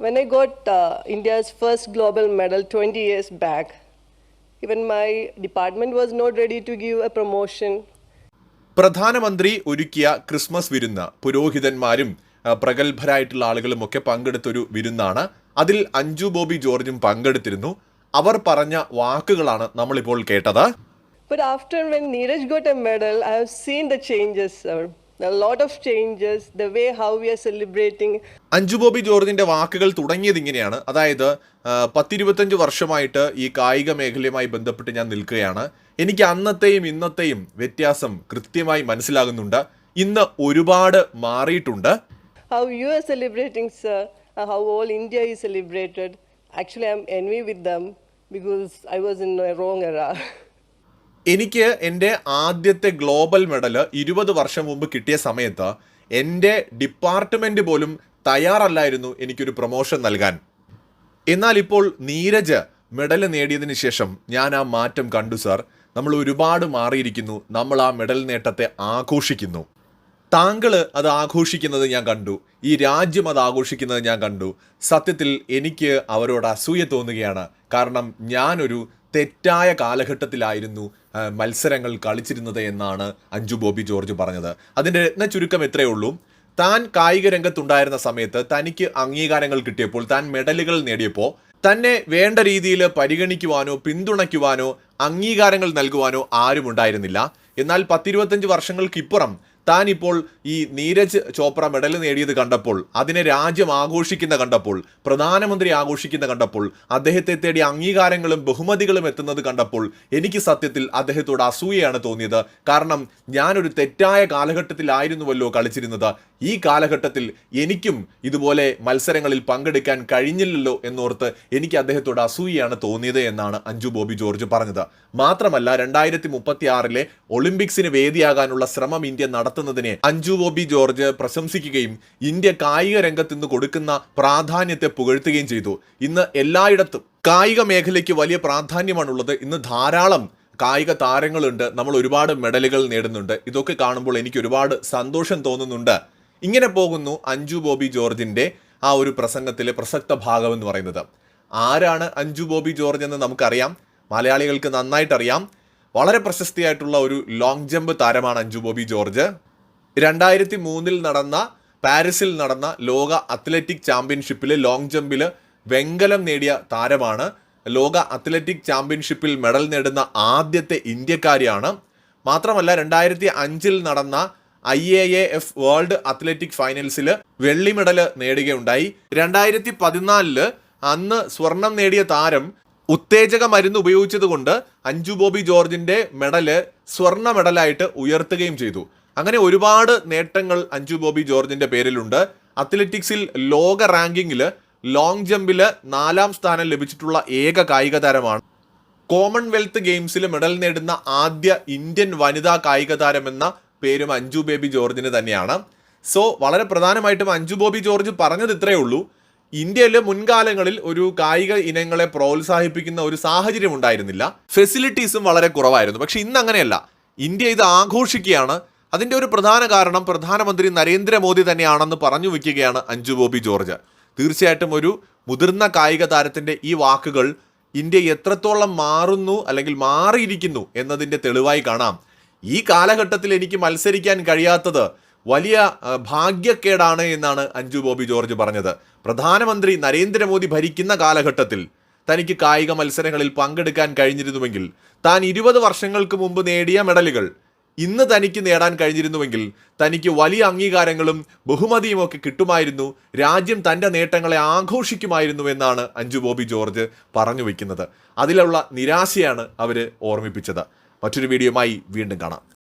When I got uh, India's first global medal 20 years back, even my department was not ready to give a promotion. പ്രധാനമന്ത്രി ഒരുക്കിയ Christmas വിരുന്ന് പുരോഹിതന്മാരും പ്രഗത്ഭരായിട്ടുള്ള ആളുകളും ഒക്കെ പങ്കെടുത്തൊരു വിരുന്നാണ് അതിൽ അഞ്ജു ബോബി ജോർജും പങ്കെടുത്തിരുന്നു അവർ പറഞ്ഞ വാക്കുകളാണ് നമ്മളിപ്പോൾ കേട്ടത് But after when Neeraj got a medal, I have seen the changes, sir. A lot of changes, the way how we are celebrating. Anju Bobby ജോർജിന്റെ വാക്കുകൾ തുടങ്ങിയത് ഇങ്ങനെയാണ് അതായത് പത്തിരുപത്തഞ്ച് വർഷമായിട്ട് ഈ കായിക മേഖലയുമായി ബന്ധപ്പെട്ട് ഞാൻ നിൽക്കുകയാണ് എനിക്ക് അന്നത്തെയും ഇന്നത്തെയും വ്യത്യാസം കൃത്യമായി മനസ്സിലാകുന്നുണ്ട് ഇന്ന് ഒരുപാട് മാറിയിട്ടുണ്ട് How you are celebrating, sir, and how all India is celebrated. Actually, I'm envy with them because I was in a wrong era. എനിക്ക് എന്റെ ആദ്യത്തെ ഗ്ലോബൽ മെഡൽ ഇരുപത് വർഷം മുമ്പ് കിട്ടിയ സമയത്ത് എന്റെ ഡിപ്പാർട്ട്മെന്റ് പോലും തയ്യാറല്ലായിരുന്നു എനിക്കൊരു പ്രൊമോഷൻ നൽകാൻ. എന്നാൽ ഇപ്പോൾ നീരജ് മെഡൽ നേടിയതിന് ശേഷം ഞാൻ ആ മാറ്റം കണ്ടു സാർ. നമ്മൾ ഒരുപാട് മാറിയിരിക്കുന്നു. നമ്മൾ ആ മെഡൽ നേട്ടത്തെ ആഘോഷിക്കുന്നു. താങ്കൾ അത് ആഘോഷിക്കുന്നത് ഞാൻ കണ്ടു. ഈ രാജ്യം അത് ആഘോഷിക്കുന്നത് ഞാൻ കണ്ടു. സത്യത്തിൽ എനിക്ക് അവരോട് അസൂയ തോന്നുകയാണ്. കാരണം ഞാനൊരു തെറ്റായ കാലഘട്ടത്തിലായിരുന്നു മത്സരങ്ങൾ കളിച്ചിരുന്നത് എന്നാണ് അഞ്ജു ബോബി ജോർജ് പറഞ്ഞത്. അതിന്റെ രത്ന ചുരുക്കം എത്രയേ ഉള്ളൂ? താൻ കായിക രംഗത്തുണ്ടായിരുന്ന സമയത്ത് തനിക്ക് അംഗീകാരങ്ങൾ കിട്ടിയപ്പോൾ താൻ മെഡലുകൾ നേടിയപ്പോൾ തന്നെ വേണ്ട രീതിയിൽ പരിഗണിക്കുവാനോ പിന്തുണയ്ക്കുവാനോ അംഗീകാരങ്ങൾ നൽകുവാനോ ആരും ഉണ്ടായിരുന്നില്ല എന്നാൽ പത്തിരുപത്തഞ്ച് വർഷങ്ങൾക്കിപ്പുറം താൻ ഇപ്പോൾ ഈ നീരജ് ചോപ്ര മെഡൽ നേടിയത് കണ്ടപ്പോൾ അതിനെ രാജ്യം ആഘോഷിക്കുന്ന കണ്ടപ്പോൾ പ്രധാനമന്ത്രി ആഘോഷിക്കുന്ന കണ്ടപ്പോൾ അദ്ദേഹത്തെ തേടി അംഗീകാരങ്ങളും ബഹുമതികളും എത്തുന്നത് കണ്ടപ്പോൾ എനിക്ക് സത്യത്തിൽ അദ്ദേഹത്തോട് അസൂയയാണ് തോന്നിയത്. കാരണം ഞാനൊരു തെറ്റായ കാലഘട്ടത്തിലായിരുന്നുവല്ലോ കളിച്ചിരുന്നത്. ഈ കാലഘട്ടത്തിൽ എനിക്കും ഇതുപോലെ മത്സരങ്ങളിൽ പങ്കെടുക്കാൻ കഴിഞ്ഞില്ലല്ലോ എന്നോർത്ത് എനിക്ക് അദ്ദേഹത്തോട് അസൂയയാണ് തോന്നിയത് എന്നാണ് അഞ്ജു ബോബി ജോർജ് പറഞ്ഞത്. മാത്രമല്ല രണ്ടായിരത്തി മുപ്പത്തി ആറിലെ ഒളിമ്പിക്സിന് വേദിയാകാനുള്ള ശ്രമം ഇന്ത്യ നടത്തുന്നതിനെ അഞ്ജു ബോബി ജോർജ് പ്രശംസിക്കുകയും ഇന്ത്യ കായിക രംഗത്ത് നിന്ന് കൊടുക്കുന്ന പ്രാധാന്യത്തെ പുകഴ്ത്തുകയും ചെയ്തു. ഇന്ന് എല്ലായിടത്തും കായിക മേഖലയ്ക്ക് വലിയ പ്രാധാന്യമാണുള്ളത്. ഇന്ന് ധാരാളം കായിക താരങ്ങളുണ്ട്. നമ്മൾ ഒരുപാട് മെഡലുകൾ നേടുന്നുണ്ട്. ഇതൊക്കെ കാണുമ്പോൾ എനിക്ക് ഒരുപാട് സന്തോഷം തോന്നുന്നുണ്ട്. ഇങ്ങനെ പോകുന്നു അഞ്ജു ബോബി ജോർജിന്റെ ആ ഒരു പ്രസംഗത്തിലെ പ്രസക്ത ഭാഗം എന്ന് പറയുന്നത്. ആരാണ് അഞ്ജു ബോബി ജോർജ് എന്ന് നമുക്കറിയാം. മലയാളികൾക്ക് നന്നായിട്ടറിയാം. വളരെ പ്രശസ്തിയായിട്ടുള്ള ഒരു ലോങ് ജമ്പ് താരമാണ് അഞ്ജു ബോബി ജോർജ്. രണ്ടായിരത്തി മൂന്നിൽ നടന്ന പാരീസിൽ നടന്ന ലോക അത്ലറ്റിക് ചാമ്പ്യൻഷിപ്പിൽ ലോങ് ജമ്പിൽ വെങ്കലം നേടിയ താരമാണ്. ലോക അത്ലറ്റിക് ചാമ്പ്യൻഷിപ്പിൽ മെഡൽ നേടുന്ന ആദ്യത്തെ ഇന്ത്യക്കാരിയാണ്. മാത്രമല്ല രണ്ടായിരത്തി അഞ്ചിൽ നടന്ന I A A F world athletic ഫൈനൽസിൽ വെള്ളി മെഡൽ നേടുകയുണ്ടായി. രണ്ടായിരത്തി പതിനാലിൽ അന്ന് സ്വർണം നേടിയ താരം ഉത്തേജക മരുന്ന് ഉപയോഗിച്ചതുകൊണ്ട് അഞ്ജു ബോബി ജോർജിന്റെ മെഡൽ സ്വർണ മെഡലായിട്ട് ഉയർത്തുകയും ചെയ്തു. അങ്ങനെ ഒരുപാട് നേട്ടങ്ങൾ അഞ്ജു ബോബി ജോർജിന്റെ പേരിലുണ്ട്. അത്ലറ്റിക്സിൽ ലോക റാങ്കിങ്ങിൽ ലോങ് ജമ്പിൽ നാലാം സ്ഥാനം ലഭിച്ചിട്ടുള്ള ഏക കായിക താരമാണ്. കോമൺവെൽത്ത് ഗെയിംസിൽ മെഡൽ നേടുന്ന ആദ്യ ഇന്ത്യൻ വനിതാ കായിക താരമെന്ന പേരും അഞ്ജു ബേബി ജോർജിന് തന്നെയാണ്. സോ വളരെ പ്രധാനമായിട്ടും അഞ്ജു ബോബി ജോർജ് പറഞ്ഞത് ഇത്രയേ ഉള്ളൂ. ഇന്ത്യയിൽ മുൻകാലങ്ങളിൽ ഒരു കായിക ഇനങ്ങളെ പ്രോത്സാഹിപ്പിക്കുന്ന ഒരു സാഹചര്യം ഉണ്ടായിരുന്നില്ല. ഫെസിലിറ്റീസും വളരെ കുറവായിരുന്നു. പക്ഷെ ഇന്ന് അങ്ങനെയല്ല. ഇന്ത്യ ഇത് ആഘോഷിക്കുകയാണ്. അതിന്റെ ഒരു പ്രധാന കാരണം പ്രധാനമന്ത്രി നരേന്ദ്രമോദി തന്നെയാണെന്ന് പറഞ്ഞു വയ്ക്കുകയാണ് അഞ്ജു ബോബി ജോർജ്. തീർച്ചയായിട്ടും ഒരു മുതിർന്ന കായിക താരത്തിന്റെ ഈ വാക്കുകൾ ഇന്ത്യ എത്രത്തോളം മാറുന്നു അല്ലെങ്കിൽ മാറിയിരിക്കുന്നു എന്നതിന്റെ തെളിവായി കാണാം. ഈ കാലഘട്ടത്തിൽ എനിക്ക് മത്സരിക്കാൻ കഴിയാത്തത് വലിയ ഭാഗ്യക്കേടാണ് എന്നാണ് അഞ്ജു ബോബി ജോർജ് പറഞ്ഞത്. പ്രധാനമന്ത്രി നരേന്ദ്രമോദി ഭരിക്കുന്ന കാലഘട്ടത്തിൽ തനിക്ക് കായിക മത്സരങ്ങളിൽ പങ്കെടുക്കാൻ കഴിഞ്ഞിരുന്നുവെങ്കിൽ താൻ ഇരുപത് വർഷങ്ങൾക്ക് മുമ്പ് നേടിയ മെഡലുകൾ ഇന്ന് തനിക്ക് നേടാൻ കഴിഞ്ഞിരുന്നുവെങ്കിൽ തനിക്ക് വലിയ അംഗീകാരങ്ങളും ബഹുമതിയുമൊക്കെ കിട്ടുമായിരുന്നു രാജ്യം തന്റെ നേട്ടങ്ങളെ ആഘോഷിക്കുമായിരുന്നു എന്നാണ് അഞ്ജു ബോബി ജോർജ് പറഞ്ഞു വയ്ക്കുന്നത് അതിലുള്ള നിരാശയാണ് അവർ ഓർമ്മിപ്പിച്ചത്. മറ്റൊരു വീഡിയോയുമായി വീണ്ടും കാണാം.